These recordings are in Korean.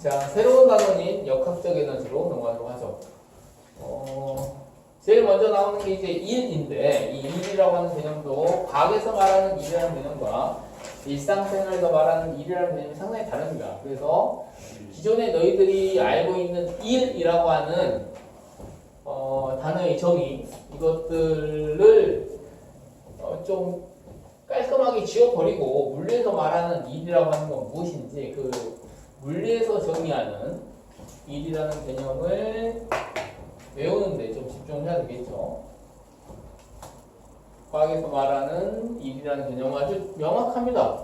자, 새로운 단어인 역학적 에너지로 넘어가도록 하죠. 어, 제일 먼저 나오는 게 이제 일인데, 이 일이라고 하는 개념도 과학에서 말하는 일이라는 개념과 일상생활에서 말하는 일이라는 개념이 상당히 다릅니다. 그래서 기존에 너희들이 알고 있는 일이라고 하는 어, 단어의 정의, 이것들을 어, 좀 깔끔하게 지워버리고 물리에서 말하는 일이라고 하는 건 무엇인지 그 물리에서 정의하는 일이라는 개념을 외우는데 좀 집중해야 되겠죠. 과학에서 말하는 일이라는 개념은 아주 명확합니다.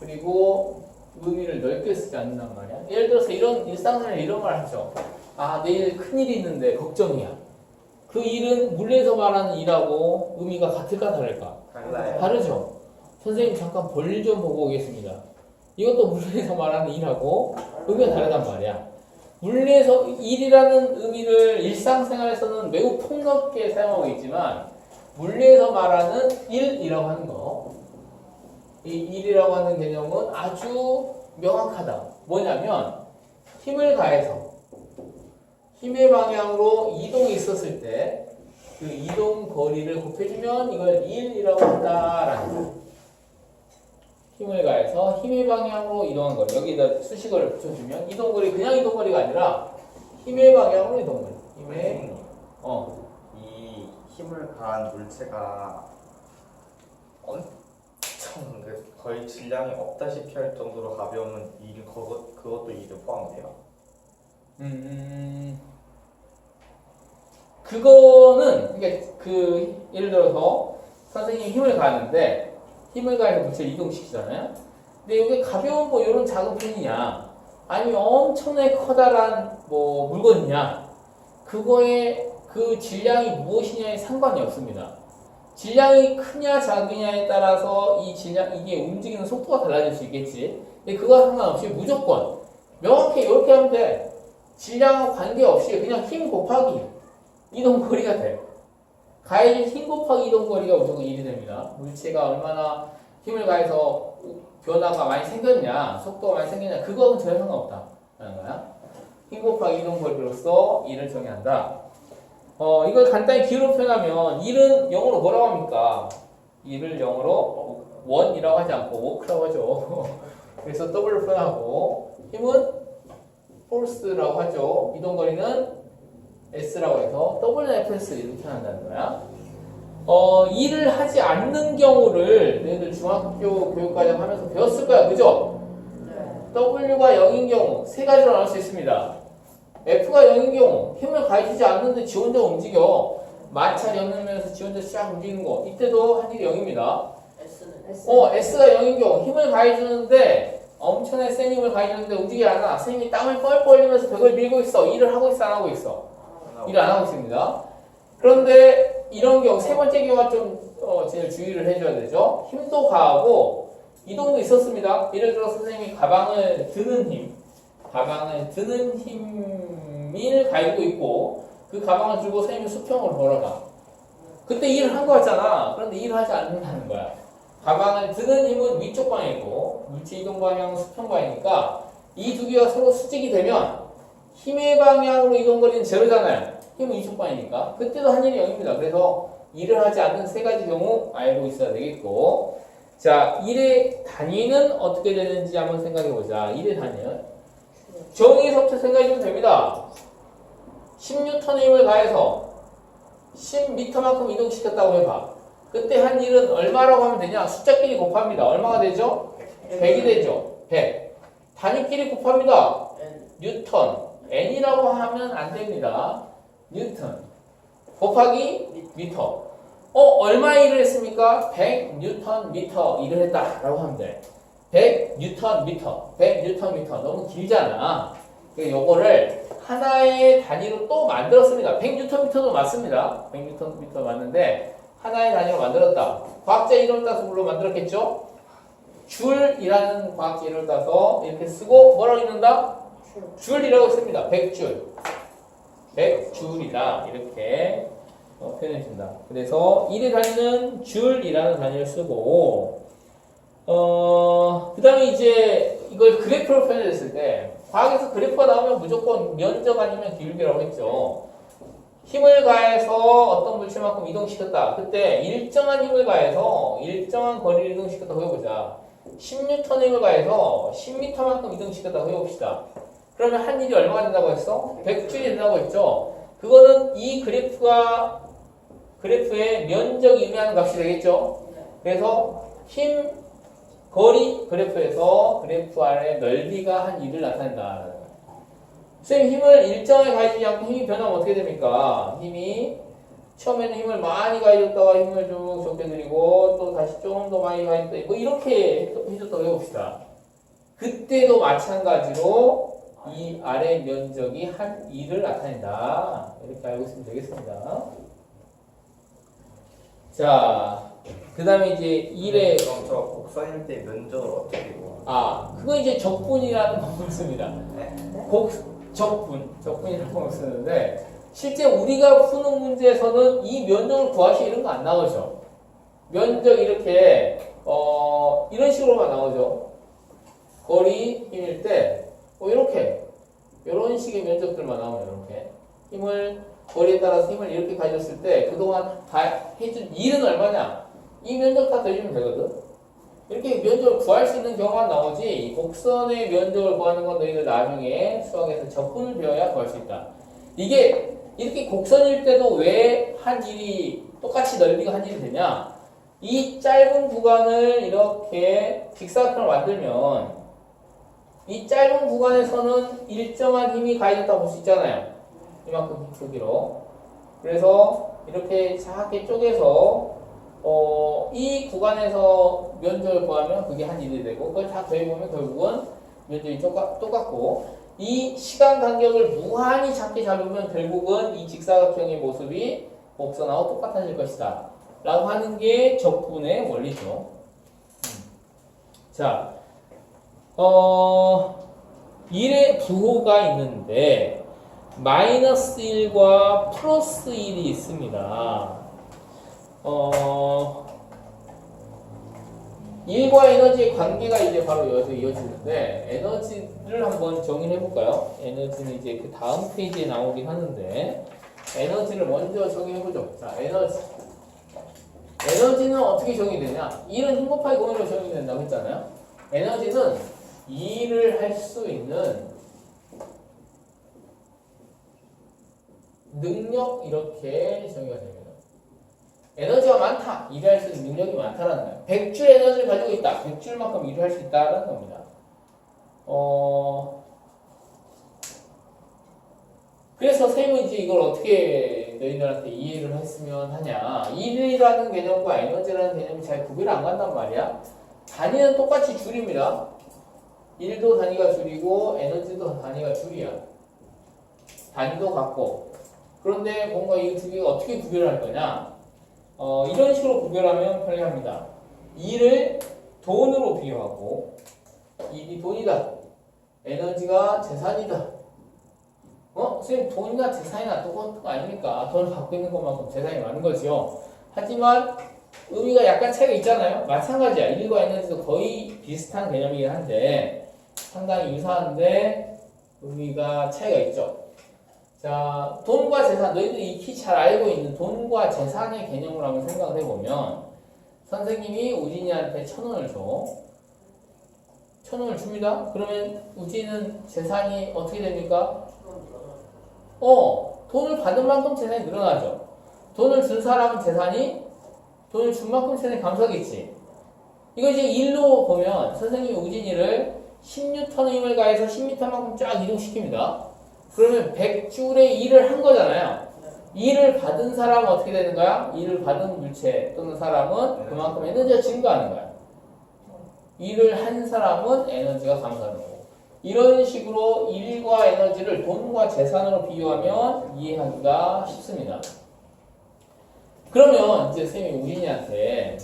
그리고 의미를 넓게 쓰지 않는단 말이야. 예를 들어서 이런 일상생활 이런 말 하죠. 아 내일 큰일이 있는데 걱정이야. 그 일은 물리에서 말하는 일하고 의미가 같을까 다를까? 달라요. 다르죠. 선생님 잠깐 볼일 좀 보고 오겠습니다. 이것도 물리에서 말하는 일하고 의미가 다르단 말이야. 물리에서 일이라는 의미를 일상생활에서는 매우 폭넓게 사용하고 있지만 물리에서 말하는 일이라고 하는 거, 이 일이라고 하는 개념은 아주 명확하다. 뭐냐면 힘을 가해서 힘의 방향으로 이동이 있었을 때 그 이동 거리를 곱해주면 이걸 1이라고 한다라는 거예요. 힘을 가해서 힘의 방향으로 이동한 거리. 여기다 수식어를 붙여주면 이동 거리 그냥 이동 거리가 아니라 힘의 방향으로 이동 거리. 힘의 어 이 힘을 가한 물체가 엄청 그 거의 질량이 없다시피 할 정도로 가벼우면 이 그것 그것도 이에 포함돼요. 음, 그거는 이게 그 예를 들어서 선생님이 힘을 가하는데 힘을 가해서 물체를 이동시키잖아요. 근데 이게 가벼운 뭐 이런 작은 편이냐 아니면 엄청나게 커다란 뭐 물건이냐 그거에 그 질량이 무엇이냐에 상관이 없습니다. 질량이 크냐 작으냐에 따라서 이 질량 이게 움직이는 속도가 달라질 수 있겠지. 근데 그거와 상관없이 무조건 명확히 이렇게 하면 돼. 질량과 관계없이 그냥 힘 곱하기 이동 거리가 돼. 가해진 힘 곱하기 이동 거리가 무조건 1이 됩니다. 물체가 얼마나 힘을 가해서 변화가 많이 생겼냐, 속도가 많이 생겼냐, 그거는 전혀 상관없다. 라는 거야. 힘 곱하기 이동 거리로서 1을 정의한다. 어, 이걸 간단히 기호로 표현하면 1은 영어로 뭐라고 합니까? 1을 영어로 원이라고 하지 않고 워크라고 하죠. 그래서 W로 표현하고 힘은 force라고 하죠. 이동 거리는 S라고 해서 WFS 이렇게 표현한다는 거야. 어, 일을 하지 않는 경우를 너희들 중학교 교육과정 하면서 배웠을 거야. 그죠? W가 0인 경우 세 가지로 나눌 수 있습니다. F가 0인 경우 힘을 가해주지 않는데 지 혼자 움직여. 마찰 연으면서 지 혼자 쫙 움직이는 거. 이때도 한 일이 0입니다. 어, S가 0인 경우 힘을 가해주는데 엄청나게 센 힘을 가해주는데 움직이지 않아. 선생님이 땀을 뻘뻘 흘리면서 벽을 밀고 있어. 일을 하고 있어, 안 하고 있어? 일을 안 하고 있습니다. 그런데 이런 경우 세 번째 경우가 좀 어, 제일 주의를 해줘야 되죠. 힘도 가하고 이동도 있었습니다. 예를 들어 선생님이 가방을 드는 힘, 가방을 드는 힘을 가지고 있고 그 가방을 들고 선생님이 수평으로 걸어가. 그때 일을 한 거 같잖아. 그런데 일을 하지 않는다는 거야. 가방을 드는 힘은 위쪽 방향이고 물체 이동 방향은 수평 방향이니까 이 두 개가 서로 수직이 되면 힘의 방향으로 이동 거리는 제로잖아요. 힘은 이쪽 방향이니까 그때도 한 일이 0입니다. 그래서 일을 하지 않는 세 가지 경우 알고 있어야 되겠고 자 일의 단위는 어떻게 되는지 한번 생각해 보자. 일의 단위는 정의에서부터 생각해 주면 됩니다. 10N의 힘을 가해서 10m만큼 이동시켰다고 해봐. 그때 한 일은 얼마라고 하면 되냐? 숫자끼리 곱합니다. 얼마가 되죠? 100이 되죠. 100. 단위끼리 곱합니다. 뉴턴. n이라고 하면 안 됩니다. 뉴턴. 곱하기 미터. 어, 얼마 일을 했습니까? 100 뉴턴 미터 일을 했다 라고 하면 돼. 100 뉴턴 미터. 100 뉴턴 미터. 너무 길잖아. 그러니까 요거를 하나의 단위로 또 만들었습니다. 100 뉴턴 미터도 맞습니다. 100 뉴턴 미터 맞는데 하나의 단위로 만들었다. 과학자 이름 따서 물론 만들었겠죠? 줄이라는 과학자 이름을 따서 이렇게 쓰고 뭐라고 읽는다? 줄이라고 씁니다. 100줄. 100줄이다. 이렇게 어, 표현해 준다. 그래서 1의 단위는 줄이라는 단위를 쓰고 어, 그 다음에 이제 이걸 그래프로 표현했을 때 과학에서 그래프가 나오면 무조건 면적 아니면 기울기라고 했죠. 힘을 가해서 어떤 물체만큼 이동시켰다. 그때 일정한 힘을 가해서 일정한 거리를 이동시켰다고 해보자. 10N의 힘을 가해서 10m만큼 이동시켰다고 해봅시다. 그러면 한 일이 얼마가 된다고 했어? 100줄이 된다고 했죠. 그거는 이 그래프가 그래프의 면적이 의미하는 값이 되겠죠. 그래서 힘 거리 그래프에서 그래프 안에 넓이가 한 일을 나타낸다. 쌤 힘을 일정하게 가해주지 않고 힘이 변하면 어떻게 됩니까? 힘이 처음에는 힘을 많이 가해줬다가 힘을 좀 적게 들이고 또 다시 조금 더 많이 가해줬다 뭐 이렇게 해줬다고 해봅시다. 그때도 마찬가지로 이 아래 면적이 한 2를 나타낸다. 이렇게 알고 있으면 되겠습니다. 자, 그 다음에 이제 1의 그럼 저 곡선일 때 면적을 어떻게 구하? 아, 그거 이제 적분이라는 방법을 씁니다. 네? 곡, 적분, 적분이라는 방법을 쓰는데 실제 우리가 푸는 문제에서는 이 면적을 구하시 이런 거 안 나오죠. 면적 이렇게 어 이런 식으로만 나오죠. 거리 힘일 때 뭐 이렇게 이런 식의 면적들만 나오면 이렇게 힘을 거리에 따라서 힘을 이렇게 가졌을 때 그동안 다 해준 일은 얼마냐? 이 면적 다 더해주면 되거든. 이렇게 면적을 구할 수 있는 경우만 나오지 이 곡선의 면적을 구하는 건 너희들 나중에 수학에서 적분을 배워야 구할 수 있다. 이게 이렇게 곡선일 때도 왜 한 일이 똑같이 넓이가 한 일이 되냐? 이 짧은 구간을 이렇게 직사각형을 만들면 이 짧은 구간에서는 일정한 힘이 가해졌다고 볼 수 있잖아요. 이만큼 크기로. 그래서 이렇게 작게 쪼개서 어, 이 구간에서 면적을 구하면 그게 한 일이 되고 그걸 다 더해보면 결국은 면적이 똑같, 똑같고 이 시간 간격을 무한히 작게 잡으면 결국은 이 직사각형의 모습이 곡선하고 똑같아질 것이다 라고 하는 게 적분의 원리죠 음. 자, 어, 1의 부호가 있는데 마이너스 1과 플러스 1이 있습니다 어, 일과 에너지의 관계가 이제 바로 여기서 이어지는데 에너지를 한번 정의해 볼까요? 에너지는 이제 그 다음 페이지에 나오긴 하는데 에너지를 먼저 정의해 보죠. 자, 에너지. 에너지는 어떻게 정의되냐? 일은 힘 곱하기 공으로 정의된다고 했잖아요. 에너지는 일을 할 수 있는 능력 이렇게 정의가 됩니다. 에너지가 많다. 일할 수 있는 능력이 많다라는 거예요. 100줄 에너지를 가지고 있다. 100줄만큼 일을 할 수 있다라는 겁니다. 어, 그래서 쌤은 이제 이걸 어떻게 너희들한테 이해를 했으면 하냐. 일이라는 개념과 에너지라는 개념이 잘 구별 안 간단 말이야. 단위는 똑같이 줄입니다. 일도 단위가 줄이고 에너지도 단위가 줄이야. 단위도 같고. 그런데 뭔가 이 두 개가 어떻게 구별할 거냐? 어, 이런 식으로 구별하면 편리합니다. 일을 돈으로 비유하고 일이 돈이다. 에너지가 재산이다. 어? 선생님 돈이나 재산이나 똑같은 거 아닙니까? 돈을 갖고 있는 것만큼 재산이 많은 거죠. 하지만 의미가 약간 차이가 있잖아요. 마찬가지야. 일과 에너지도 거의 비슷한 개념이긴 한데 상당히 유사한데 의미가 차이가 있죠. 자, 돈과 재산, 너희들이 익히 잘 알고 있는 돈과 재산의 개념을 한번 생각을 해보면, 선생님이 우진이한테 천 원을 줘. 천 원을 줍니다. 그러면 우진은 재산이 어떻게 됩니까? 어, 돈을 받은 만큼 재산이 늘어나죠. 돈을 준 사람은 재산이, 돈을 준 만큼 재산이 감소하겠지. 이거 이제 일로 보면, 선생님이 우진이를 10N의 힘을 가해서 10m만큼 쫙 이동시킵니다. 그러면 100줄의 일을 한 거잖아요. 일을 받은 사람은 어떻게 되는 거야? 일을 받은 물체 또는 사람은 그만큼 에너지가 증가하는 거야. 일을 한 사람은 에너지가 감소하는 거고. 이런 식으로 일과 에너지를 돈과 재산으로 비유하면 이해하기가 쉽습니다. 그러면 이제 쌤이 우진이한테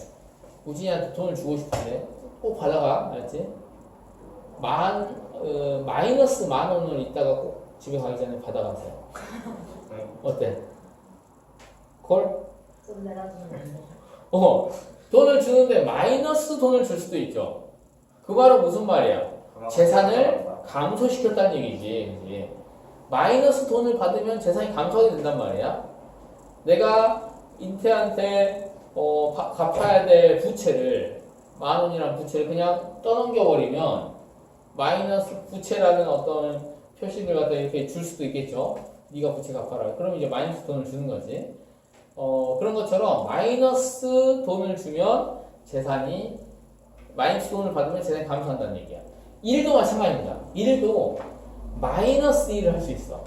우진이한테 돈을 주고 싶은데 꼭 받아가, 알았지? 만 어, 마이너스 만 원을 이따가 꼭 집에 가기 전에 받아가세요. 어때? 콜? 좀 내려주면 어, 돈을 주는데 마이너스 돈을 줄 수도 있죠. 그 말은 무슨 말이야? 재산을. 감소시켰다는 얘기지. 그지? 마이너스 돈을 받으면 재산이 감소하게 된단 말이야. 내가 인태한테 어, 바- 갚아야 될 부채를 만 원이라는 부채를 그냥 떠넘겨 버리면 마이너스 부채라는 어떤 표식을 갖다 이렇게 줄 수도 있겠죠. 네가 부채 갚아라. 그럼 이제 마이너스 돈을 주는 거지. 어, 그런 것처럼 마이너스 돈을 주면 재산이 마이너스 돈을 받으면 재산이 감소한다는 얘기야. 일도 마찬가지입니다. 일도 마이너스 1을 할 수 있어.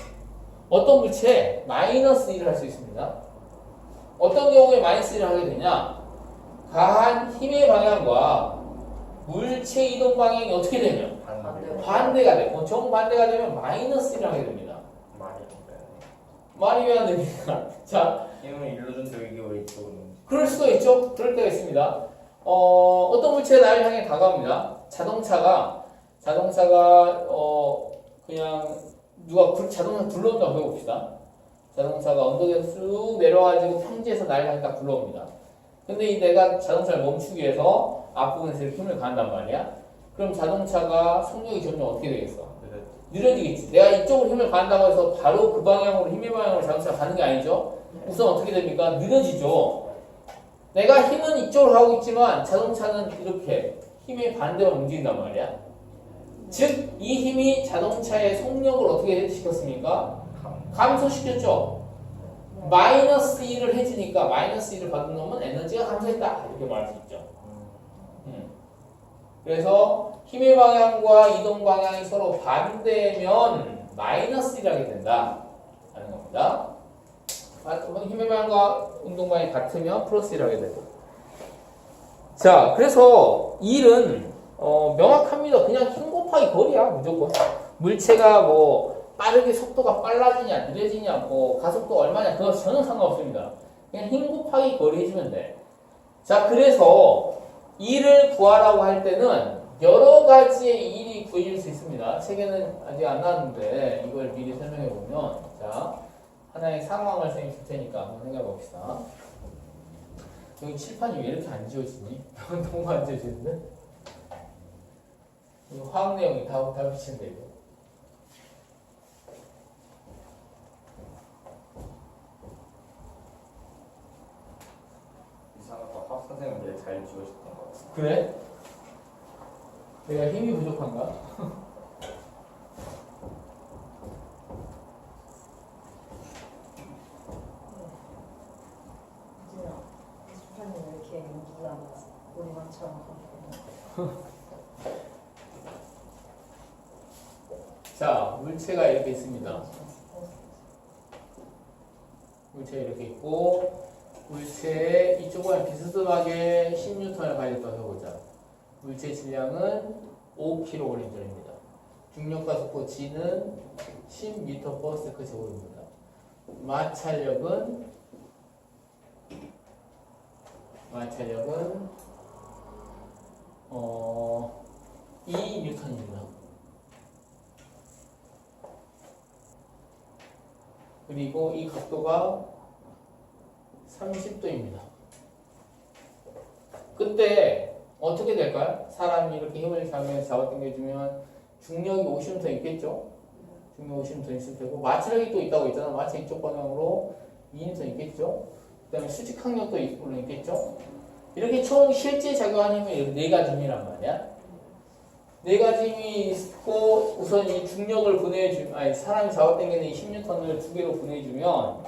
어떤 부채 마이너스 1을 할 수 있습니다. 어떤 경우에 마이너스 1을 하게 되냐? 가한 힘의 방향과 물체 이동 방향이 어떻게 되면 반대 반대가 되고 정반대가 되면 마이너스 1을 하게 됩니다. 많이. 말이 왜 안 됩니까? 자, 힘을 일러준데 이게 왜 이쪽으로 그럴 수도 있죠. 그럴 때가 있습니다. 어, 어떤 물체가 나를 향해 다가옵니다. 자동차가 자동차가 어 그냥 누가 굴- 자동차 굴러온다고 해봅시다. 자동차가 언덕에서 쑥 내려와가지고 평지에서 나를 향해 딱 굴러옵니다. 근데 이 내가 자동차를 멈추기 위해서 앞부분에서 이렇게 힘을 가한단 말이야. 그럼 자동차가 속력이 점점 어떻게 되겠어? 그래 느려지겠지. 내가 이쪽으로 힘을 가한다고 해서 바로 그 방향으로 힘의 방향으로 자동차가 가는 게 아니죠. 우선 어떻게 됩니까? 느려지죠. 내가 힘은 이쪽으로 가고 있지만 자동차는 이렇게 힘의 반대로 움직인단 말이야. 즉, 이 힘이 자동차의 속력을 어떻게 시켰습니까? 감 감소시켰죠. 마이너스 1을 해주니까 마이너스 1을 받은 놈은 에너지가 감소했다. 이렇게 말할 수 있죠. 음. 그래서 힘의 방향과 이동 방향이 서로 반대면 마이너스 1하게 된다. 라는 겁니다. 아, 힘의 방향과 운동 방향이 같으면 플러스 1하게 되고. 자, 그래서 1은 어, 명확합니다. 그냥 힘 곱하기 거리야, 무조건. 물체가 뭐 빠르게 속도가 빨라지냐, 느려지냐, 뭐 가속도 얼마냐, 그거 전혀 상관없습니다. 그냥 힘 곱하기 거리 해주면 돼. 자, 그래서 1을 구하라고 할 때는 여러 가지의 일이 구해질 수 있습니다. 책에는 아직 안 나왔는데 이걸 미리 설명해 보면 자 하나의 상황을 선생님 줄 테니까 한번 생각해 봅시다. 여기 칠판이 왜 이렇게 안 지워지니? 너무 안 지워지는데? 이거 화학 내용이 다, 다 비치는데 이거. 이상하다 학 선생님 되게 잘 같아 그래? 내가 힘이 부족한가? 이제요. 수판이 왜 이렇게 연기가 우리만처럼 하고 자, 물체가 이렇게 있습니다. 물체 이렇게 있고 물체의 이쪽은 비스듬하게 10N을 가졌다고 해보자. 물체 질량은 5kg입니다. 중력과 속도 G는 10m/s 제곱입니다. 마찰력은 마찰력은 어 2N입니다. 그리고 이 각도가 30도입니다. 그때 어떻게 될까요? 사람이 이렇게 힘을 잡으면서 잡아당겨주면 중력이 50m 있겠죠? 중력 50m 있을 테고 마찰력이 또 있다고 했잖아. 마찰 이쪽 방향으로 2m 있겠죠? 그 다음에 수직항력도 있- 물론 있겠죠? 이렇게 총 실제 작용하는 힘은 이렇게 네 가지 힘이란 말이야. 네 가지 힘이 있고 우선 이 중력을 보내주 아니 사람이 잡아당기는 이 10N을 두 개로 보내주면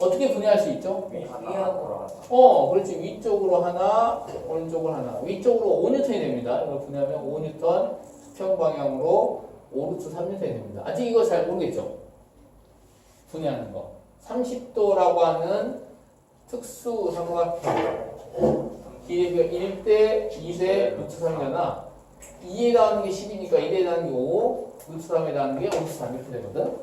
어떻게 분해할 수 있죠? 위하고 어, 그렇지. 위쪽으로 하나, 오른쪽으로 하나. 위쪽으로 5N이 됩니다. 이걸 분해하면 5N 수평 방향으로 5루트 3N이 됩니다. 아직 이거 잘 모르겠죠? 분해하는 거. 30도라고 하는 특수 삼각형. 길이가 1대 2대 루트 3이잖아. 2에 닿는 게 10이니까 1에 닿는 게 5, 루트 3에 닿는 게 5루트 3 이렇게 되거든.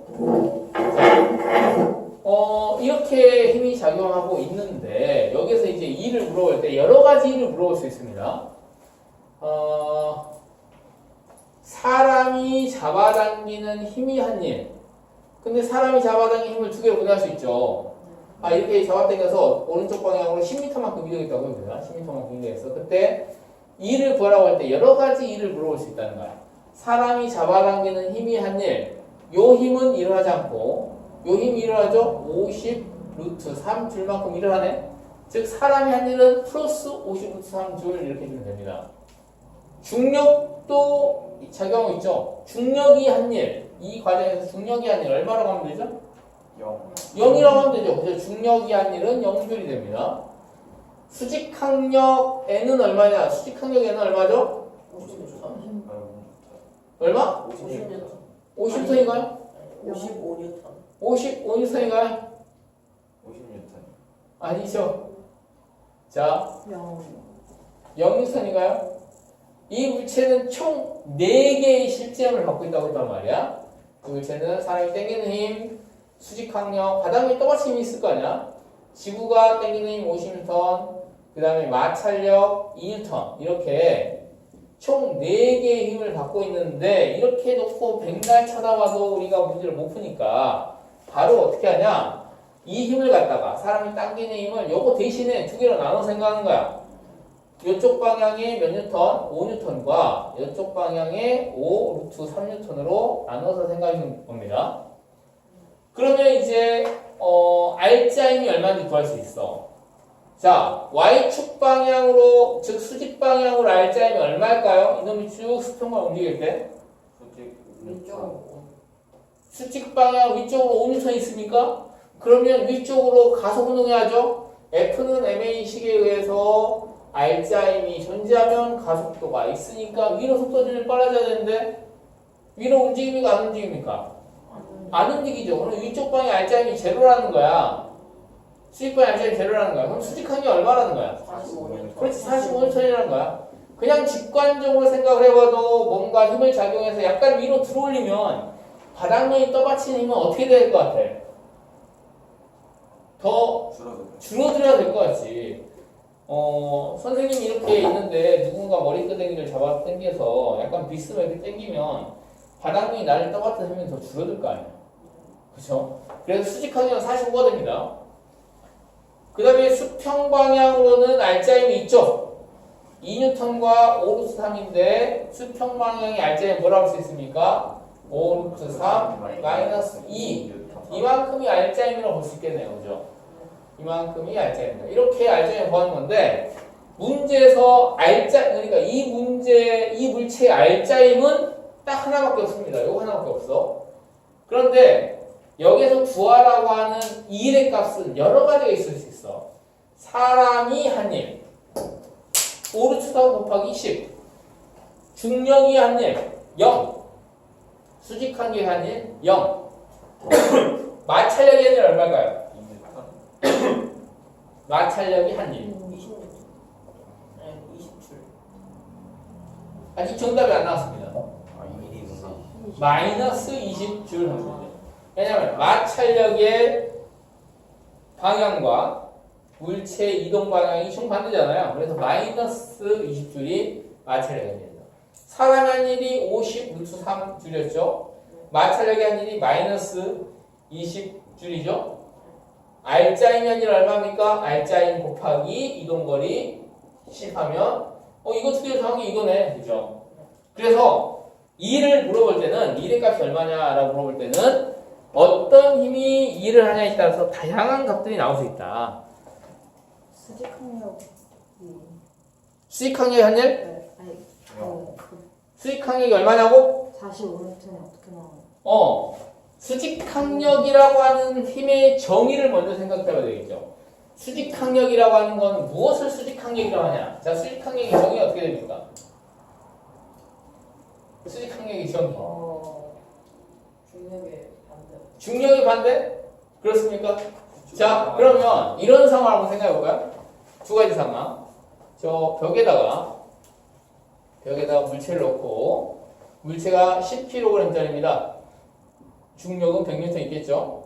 자, 어, 이렇게 힘이 작용하고 있는데, 여기서 이제 일을 물어볼 때 여러 가지 일을 물어볼 수 있습니다. 어, 사람이 잡아당기는 힘이 한 일. 근데 사람이 잡아당기는 힘을 두 개로 분해할 수 있죠. 아, 이렇게 잡아당겨서 오른쪽 방향으로 10m만큼 이동했다고 해보자. 10m만큼 이동했어. 그때 일을 구하라고 할 때 여러 가지 일을 물어볼 수 있다는 거야. 사람이 잡아당기는 힘이 한 일, 요 힘은 일어나지 않고 요 힘이 일어나죠? 50 루트 3 줄만큼 일어나네. 즉 사람이 한 일은 플러스 50 루트 3 줄 이렇게 주면 됩니다. 중력도 작용하고 있죠. 중력이 한 일, 이 과정에서 중력이 한 일 얼마라고 하면 되죠? 0 0이라고 하면 되죠. 그래서 중력이 한 일은 0줄이 됩니다. 수직항력 N은 얼마냐? 수직항력 N은 얼마죠? 50뉴턴. 얼마? 50뉴턴. 50톤인가요? 55뉴턴. 55뉴턴인가요? 50뉴턴 아니죠. 자, 영. 0뉴턴인가요? 이 물체는 총 4개의 실제음을 갖고 있다고 했단 말이야. 그 물체는 사람이 당기는 힘, 수직항력, 바닥에 똑같이 힘이 있을 거 아니야? 지구가 당기는 힘 50뉴턴, 그 다음에 마찰력 2뉴턴, 이렇게 총 4개의 힘을 갖고 있는데, 이렇게 놓고 백날 쳐다봐도 우리가 문제를 못 푸니까, 바로 어떻게 하냐? 이 힘을 갖다가, 사람이 당기는 힘을 요거 대신에 두 개로 나눠 생각하는 거야. 이쪽 방향에 몇 뉴턴? 5뉴턴과 이쪽 방향에 5 루트 3뉴턴으로 나눠서 생각하시는 겁니다. 그러면 이제 어, R자임이 얼마인지 구할 수 있어. 자, Y축 방향으로 즉 수직 방향으로 R자임이 얼마일까요? 이놈이 쭉 수평만 움직일 때 왼쪽으로. 수직 방향 위쪽으로 5뉴턴 있습니까? 그러면 위쪽으로 가속 운동해야죠. F는 MA 식에 의해서 R자임이 존재하면 가속도가 있으니까 위로 속도를 빨라져야 되는데 위로 움직입니까? 안 움직입니까? 안 움직이죠. 그럼 위쪽 방향 R자임이 제로라는 거야. 수직 방향 R자임이 제로라는 거야. 그럼 수직한 게 얼마라는 거야? 45뉴턴. 그렇지 45뉴턴이라는 거야. 그냥 직관적으로 생각을 해봐도 뭔가 힘을 작용해서 약간 위로 들어올리면 바닥면이 떠받치는 힘은 어떻게 될 것 같아? 더 줄어들어야 될 것 같지. 어, 선생님이 이렇게 있는데 누군가 머리끄댕이를 잡아 당겨서 약간 비스로 이렇게 당기면 바닥면이 나를 떠받치면 더 줄어들 거 아니야. 그죠? 그래서 수직하면 45가 됩니다. 그 다음에 수평 방향으로는 알짜임이 있죠. 2뉴턴과 5루트 3인데 수평 방향의 알짜임 뭐라고 할 수 있습니까? 5루트 3 마이너스 2 이만큼이 알짜임이라고 볼 수 있겠네요. 그죠? 이만큼이 알짜임입니다. 이렇게 알짜임 구하는 건데 문제에서 알짜 그러니까 이 문제 이 물체의 알짜임은 딱 하나밖에 없습니다. 이거 하나밖에 없어. 그런데 여기서 구하라고 하는 이 일의 값은 여러 가지가 있을 수 있어. 사람이 한 일, 오르츠다 곱하기 10, 중력이 한 일, 0, 수직한 게 한 일, 0, 마찰력이 한일 얼마일까요? 2뉴턴 마찰력이 한 일. 20뉴턴. 네, 20줄. 아직 정답이 안 나왔습니다. 아 1이 뭔가 마이너스 20줄 합니다. 왜냐하면 마찰력의 방향과 물체 이동 방향이 정반대잖아요. 그래서 마이너스 20줄이 마찰력이 됩니다. 사람 한 일이 50 루트 3줄이었죠. 마찰력이 한 일이 마이너스 20 줄이죠. 알짜임이 한일 얼마입니까? 알짜임 곱하기 이동거리 10 하면 어 이거 두개 더한 게 이거네. 그죠? 그래서 일을 물어볼 때는 일의 값이 얼마냐라고 물어볼 때는 어떤 힘이 일을 하냐에 따라서 다양한 값들이 나올 수 있다. 수직항력이. 수익항력이 한 일? 네. 아니, 영. 그, 그 수익항력이 얼마냐고? 45뉴턴이 어떻게 나오는 어, 수직 항력이라고 하는 힘의 정의를 먼저 생각해봐야 되겠죠. 수직 항력이라고 하는 건 무엇을 수직 항력이라고 하냐? 자, 수직 항력의 정의 어떻게 됩니까? 수직 항력의 정의. 어, 중력의 반대. 중력의 반대? 그렇습니까? 자, 그러면 이런 상황 한번 생각해 볼까요? 두 가지 상황. 저 벽에다가 벽에다가 물체를 넣고 물체가 10kg짜리입니다. 중력은 100N 있겠죠?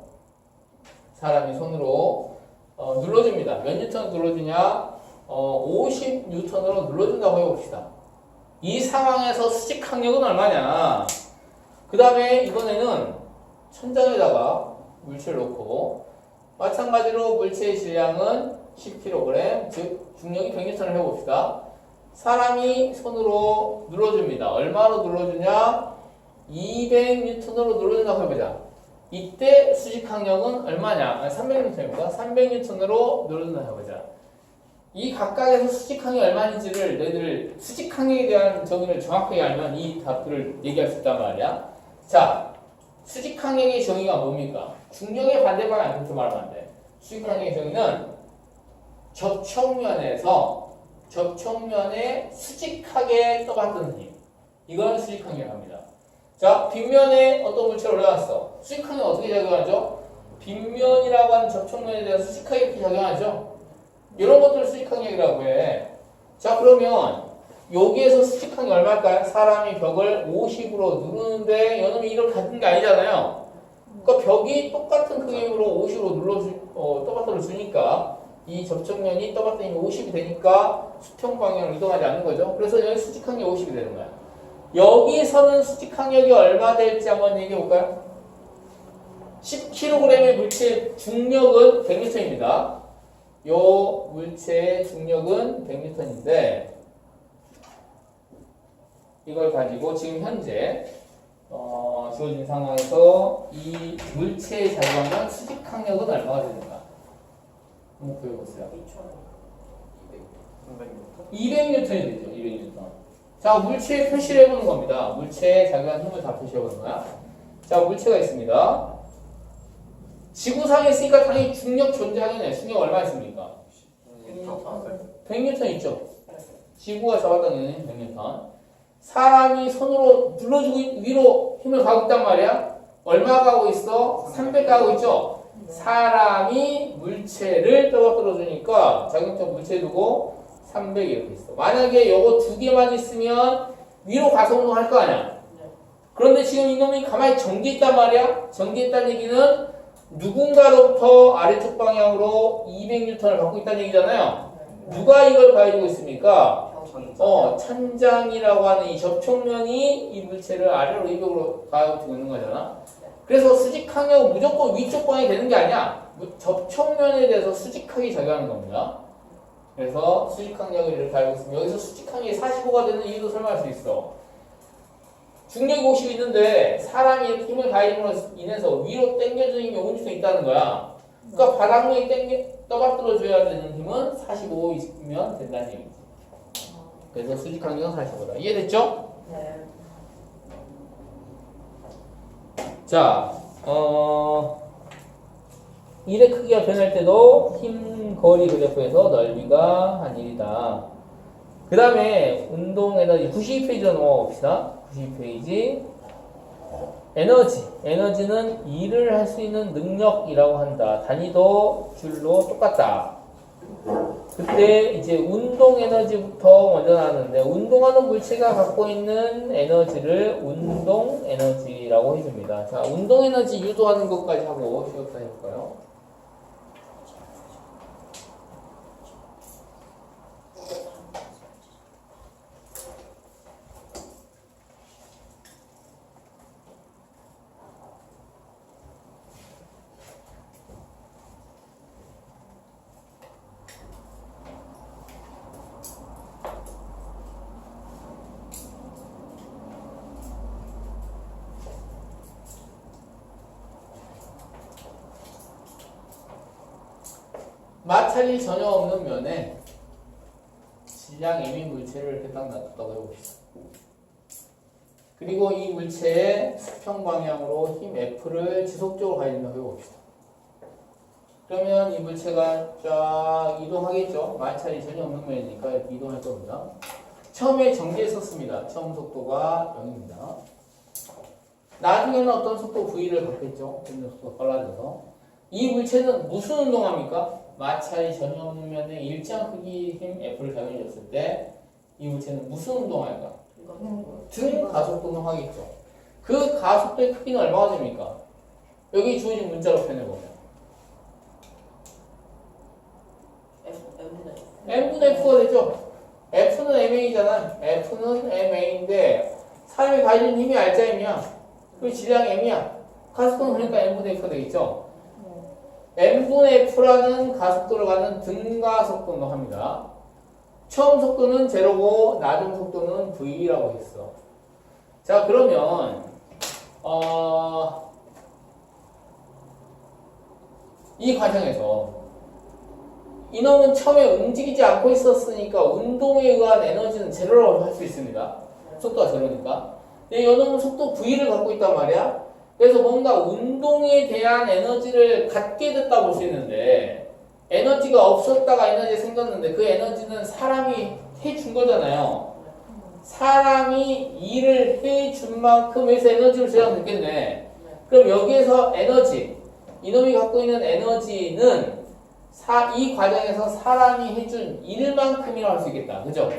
사람이 손으로 어, 눌러줍니다. 몇 뉴턴 눌러주냐? 어, 50뉴턴으로 눌러준다고 해봅시다. 이 상황에서 수직 항력은 얼마냐? 그 다음에 이번에는 천장에다가 물체를 놓고 마찬가지로 물체의 질량은 10kg, 즉 중력이 100N을 해봅시다. 사람이 손으로 눌러줍니다. 얼마로 눌러주냐? 200N으로 눌러준다고 해보자. 이때 수직 항력은 얼마냐? 300N입니다. 300N으로 눌러준다고 해보자. 이 각각에서 수직 항력이 얼마인지를 너희들 수직 항력에 대한 정의를 정확하게 알면 이 답들을 얘기할 수 있단 말이야. 자, 수직 항력의 정의가 뭡니까? 중력의 반대 방향 그렇게 말하면 안 돼. 수직 항력의 정의는 접촉면에서 접촉면에 수직하게 떠받드는 힘. 이건 수직 항력이라고 합니다. 자, 빗면에 어떤 물체가 올라갔어. 수직 항력 어떻게 작용하죠? 빗면이라고 하는 접촉면에 수직하게 이렇게 작용하죠. 이런 것들을 수직 항력이라고 해. 자, 그러면 여기에서 수직 항력 얼마일까요? 사람이 벽을 50으로 누르는데 여놈이 이걸 갖는 게 아니잖아요. 그러니까 벽이 똑같은 크기 힘으로 50으로 눌러 주, 어, 떠받들어 주니까 이 접촉면이 힘이 50이 되니까 수평 방향으로 이동하지 않는 거죠. 그래서 여기 수직 항력이 50이 되는 거야. 여기서는 수직 항력이 얼마 될지 한번 얘기해 볼까요? 10kg의 물체의 중력은 100N입니다. 요 물체의 중력은 100N인데 이걸 가지고 지금 현재 어, 주어진 상황에서 이 물체에 작용하는 수직 항력은 얼마가 되는가? 한번 구해보세요. 300m? 200N이 되죠. 200N. 자, 물체에 표시를 해보는 겁니다. 물체에 작용하는 힘을 다 표시해보는 거야. 자, 물체가 있습니다. 지구상에 있으니까 당연히 중력 존재하겠네. 중력 얼마 있습니까? 100N 있죠. 지구가 잡았다는 100N. 사람이 손으로 눌러주고 있- 위로 힘을 가고 있단 말이야. 얼마 가고 있어? 300 가고 있죠. 사람이 물체를 떠받들어 주니까 작용점 물체 두고 300 이렇게 있어. 만약에 요거 두 개만 있으면 위로 가서 운동할 거 아니야. 그런데 지금 이놈이 가만히 정지해 있단 말이야. 정지해 있다는 얘기는 누군가로부터 아래쪽 방향으로 200N을 갖고 있다는 얘기잖아요. 누가 이걸 가지고 있습니까? 어, 천장이라고 하는 이 접촉면이 이 물체를 아래로 이쪽으로 가지고 있는 거잖아. 그래서 수직 항력은 무조건 위쪽 방향이 되는 게 아니야. 무- 접촉면에 대해서 수직하게 작용하는 겁니다. 그래서 수직 항력을 이렇게 알고 있으면 여기서 수직 항력이 45가 되는 이유도 설명할 수 있어. 중력이 50 있는데 사람이 힘을 가해줌으로 인해서 위로 당겨주는 힘이 50도 있다는 거야. 그러니까 바닥면이 당겨 떠받들어 줘야 되는 힘은 45이면 된다는 얘기지. 그래서 수직 항력은 45다. 이해됐죠? 네. 자, 어, 일의 크기가 변할 때도 힘 거리 그래프에서 넓이가 한 1이다. 그 다음에 운동 에너지 92페이지로 넘어가 봅시다. 92페이지. 에너지. 에너지는 일을 할 수 있는 능력이라고 한다. 단위도 줄로 똑같다. 그때 이제 운동 에너지부터 먼저 나왔는데 운동하는 물체가 갖고 있는 에너지를 운동 에너지라고 해줍니다. 자, 운동 에너지 유도하는 것까지 하고 시작해 볼까요? 마찰이 전혀 없는 면에 질량 M인 물체를 이렇게 딱 놔뒀다고 해봅시다. 그리고 이 물체의 수평 방향으로 힘 F를 지속적으로 가진다고 해봅시다. 그러면 이 물체가 쫙 이동하겠죠. 마찰이 전혀 없는 면이니까 이렇게 이동할 겁니다. 처음에 정지했었습니다. 처음 속도가 0입니다. 나중에는 어떤 속도 V를 갖겠죠. 점점 속도가 빨라져서. 이 물체는 무슨 운동합니까? 마찰이 전혀 없는 면에 일정 크기 힘 F를 작용해 줬을 때 이 물체는 무슨 운동할까? 등 가속도 운동하겠죠. 그 가속도의 크기는 얼마가 됩니까? 여기 주어진 문자로 표현해보면 M분의 F가 되죠. F는 MA잖아. F는 MA인데 사람이 가지는 힘이 알짜임이야. 그 질량이 M이야. 가속도는 그러니까 M분의 F가 되겠죠. M분의 F라는 가속도를 갖는 등가속도 운동합니다. 처음 속도는 제로고 나중 속도는 v라고 했어. 자 그러면 어, 이 과정에서 이놈은 처음에 움직이지 않고 있었으니까 운동에 의한 에너지는 제로라고 할 수 있습니다. 속도가 제로니까. 근데 이놈은 속도 v를 갖고 있단 말이야. 그래서 뭔가 운동에 대한 에너지를 갖게 됐다 볼 수 있는데 에너지가 없었다가 에너지 생겼는데 그 에너지는 사람이 해준 거잖아요. 사람이 일을 해준 만큼에서 에너지를 제한됐겠네. 그럼 여기에서 에너지, 이놈이 갖고 있는 에너지는 사, 이 과정에서 사람이 해준 일만큼이라고 할 수 있겠다. 그죠?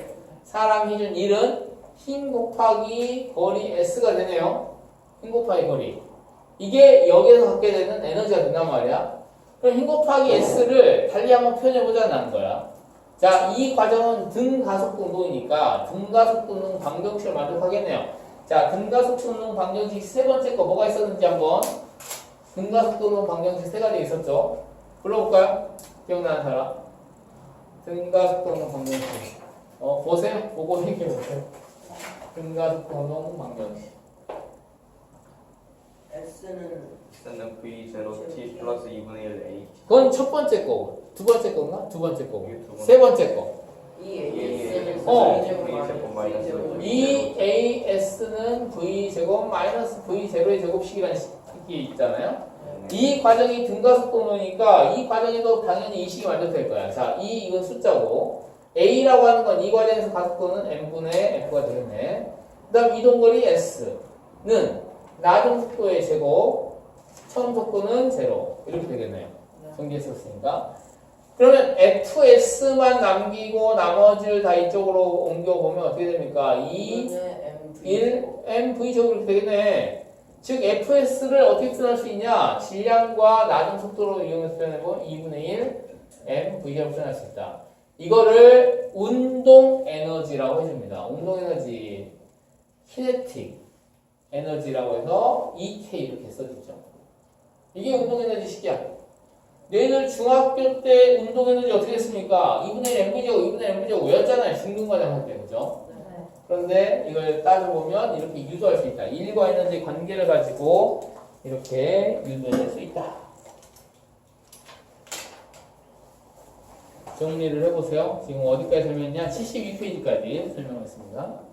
사람이 해준 일은 힘 곱하기 거리 S가 되네요. 힘 곱하기 거리. 이게 여기에서 갖게 되는 에너지가 된단 말이야. 그럼 힘 곱하기 S를 달리 한번 표현해보자는 거야. 자, 이 과정은 등가속도 운동이니까 등가속도 운동 방정식을 만족하겠네요. 자, 등가속도 운동 방정식 세 번째 거 뭐가 있었는지 한번 등가속도 운동 방정식 세 가지 있었죠. 불러볼까요? 기억나는 사람? 등가속도 운동 방정식. 어, 보세요. 보고 얘기해보세요. 등가속도 운동 방정식. S는 V 제로 T 플러스 2분의 1 A 그건 첫 번째 거고. 두 번째 건가? 두 번째 거고. 이게 두 번째. 세 번째 거. 이 예, S는 어. V제곱 마이너스 이 AS는 V 제곱 마이너스 V 제로의 제곱식이라는 식이 있잖아요. 이 과정이 등가속도니까 이 과정에도 당연히 이 식이 만족될 거야. 자, 이 이건 숫자고 A라고 하는 건 이 과정에서 가속도는 n분의 F가 되겠네. 그 다음 이동거리 S는 나중 속도의 제곱, 처음 속도는 제로 이렇게 되겠네요. 정리했었으니까. 그러면 FS만 남기고 나머지를 다 이쪽으로 옮겨보면 어떻게 됩니까? 2, 1, MV 제곱 이렇게 되겠네. 즉 FS를 어떻게 표현할 수 있냐? 질량과 나중 속도로 이용해서 표현해보면 2분의 1 MV 제곱 표현할 수 있다. 이거를 운동 에너지라고 해줍니다. 운동 에너지, 키네틱 에너지라고 해서 EK 이렇게 써주죠. 이게 운동 에너지 식이야. 너희들 중학교 때 운동 에너지 어떻게 했습니까? 2분의 1 MV 제곱, 2분의 1 MV 제곱 외웠잖아요. 중등과정 할 때, 그죠? 네. 그런데 이걸 따져보면 이렇게 유도할 수 있다. 일과 에너지 관계를 가지고 이렇게 유도할 수 있다. 정리를 해보세요. 지금 어디까지 설명했냐? 72페이지까지 설명했습니다.